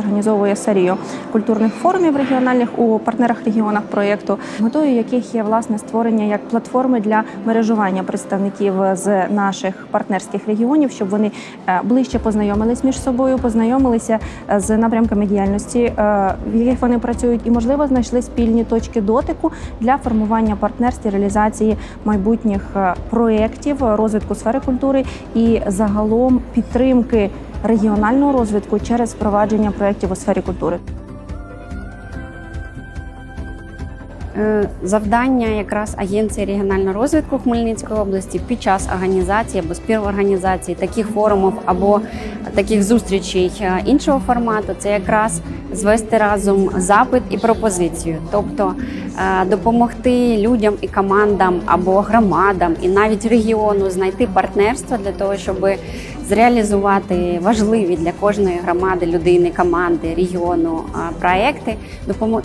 організовує серію культурних форумів регіональних у партнерах регіонах проєкту, метою яких є власне створення як платформи для мережування представників з наших партнерських регіонів, щоб вони е, ближче познайомились між собою, познайомилися е, з напрямками діяльності, е, в яких вони працюють, і можливо знайшли спільні точки дотику для формування партнерств і реалізації майбутніх проєктів розвитку сфери культури і загалом підтримки регіонального розвитку через впровадження проєктів у сфері культури. Е, Завдання якраз Агенції регіонального розвитку Хмельницької області під час організації або співорганізації таких форумів або таких зустрічей е, іншого формату це якраз звести разом запит і пропозицію, тобто е, допомогти людям і командам або громадам, і навіть регіону знайти партнерство для того, щоб зреалізувати важливі для кожної громади, людини, команди, регіону проекти.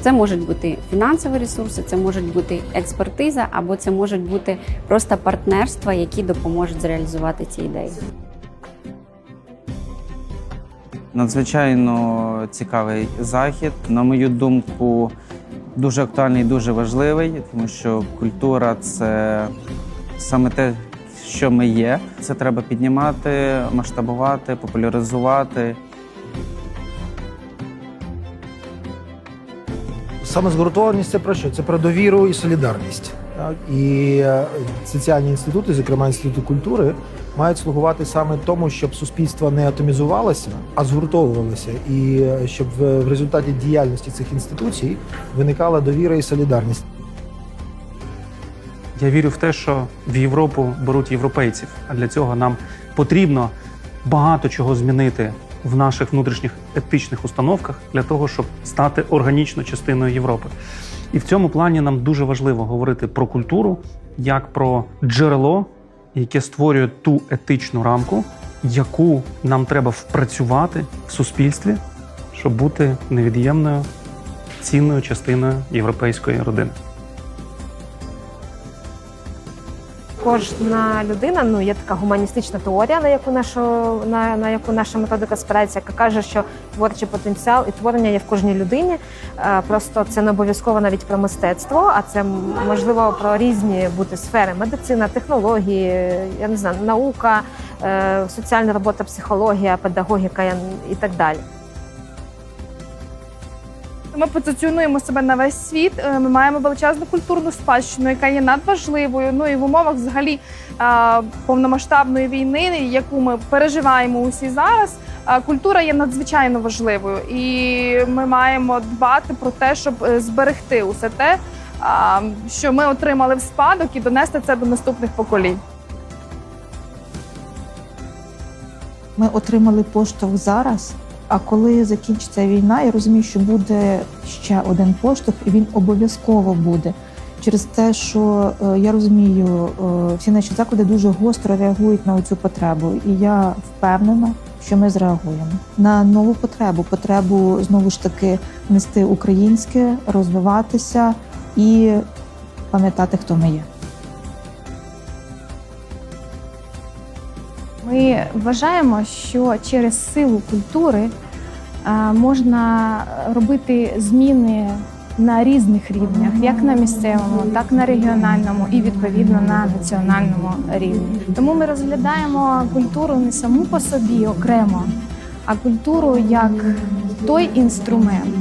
Це можуть бути фінансові ресурси, це можуть бути експертиза, або це можуть бути просто партнерства, які допоможуть зреалізувати ці ідеї. Надзвичайно цікавий захід. На мою думку, дуже актуальний дуже важливий, тому що культура це саме те, що ми є. Це треба піднімати, масштабувати, популяризувати. Саме згуртованість це про що? Це про довіру і солідарність. Так? І е, соціальні інститути, зокрема інститути культури, мають слугувати саме тому, щоб суспільство не атомізувалося, а згуртовувалося, і е, щоб в результаті діяльності цих інституцій виникала довіра і солідарність. Я вірю в те, що в Європу беруть європейців, а для цього нам потрібно багато чого змінити в наших внутрішніх етичних установках для того, щоб стати органічно частиною Європи. І в цьому плані нам дуже важливо говорити про культуру як про джерело, яке створює ту етичну рамку, яку нам треба впрацювати в суспільстві, щоб бути невід'ємною цінною частиною європейської родини. Кожна людина, ну є така гуманістична теорія, на яку нашу на, на яку наша методика спирається, яка каже, що творчий потенціал і творення є в кожній людині. Е, Просто це не обов'язково навіть про мистецтво, а це можливо про різні бути сфери: медицина, технології, я не знаю, наука, е, соціальна робота, психологія, педагогіка і так далі. Ми позиціонуємо себе на весь світ. е, Ми маємо величезну культурну спадщину, яка є надважливою. Ну і в умовах взагалі е, повномасштабної війни, яку ми переживаємо усі зараз. е, Культура є надзвичайно важливою, і ми маємо дбати про те, щоб зберегти усе те, що ми отримали в спадок, і донести це до наступних поколінь. Ми отримали поштовх зараз. А коли закінчиться війна, я розумію, що буде ще один поштовх, і він обов'язково буде. Через те, що е, я розумію, е, всі наші заклади дуже гостро реагують на цю потребу, і я впевнена, що ми зреагуємо на нову потребу. Потребу знову ж таки нести українське, розвиватися і пам'ятати, хто ми є. Ми вважаємо, що через силу культури е, можна робити зміни на різних рівнях, як на місцевому, так на регіональному і відповідно на національному рівні. Тому ми розглядаємо культуру не саму по собі окремо, а культуру як той інструмент,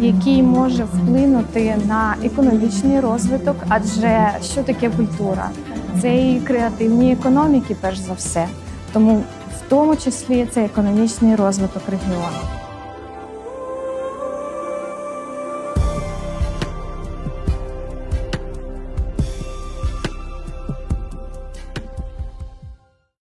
який може вплинути на економічний розвиток. Адже що таке культура? Це і креативні економіки, перш за все. Тому в тому числі це економічний розвиток регіону.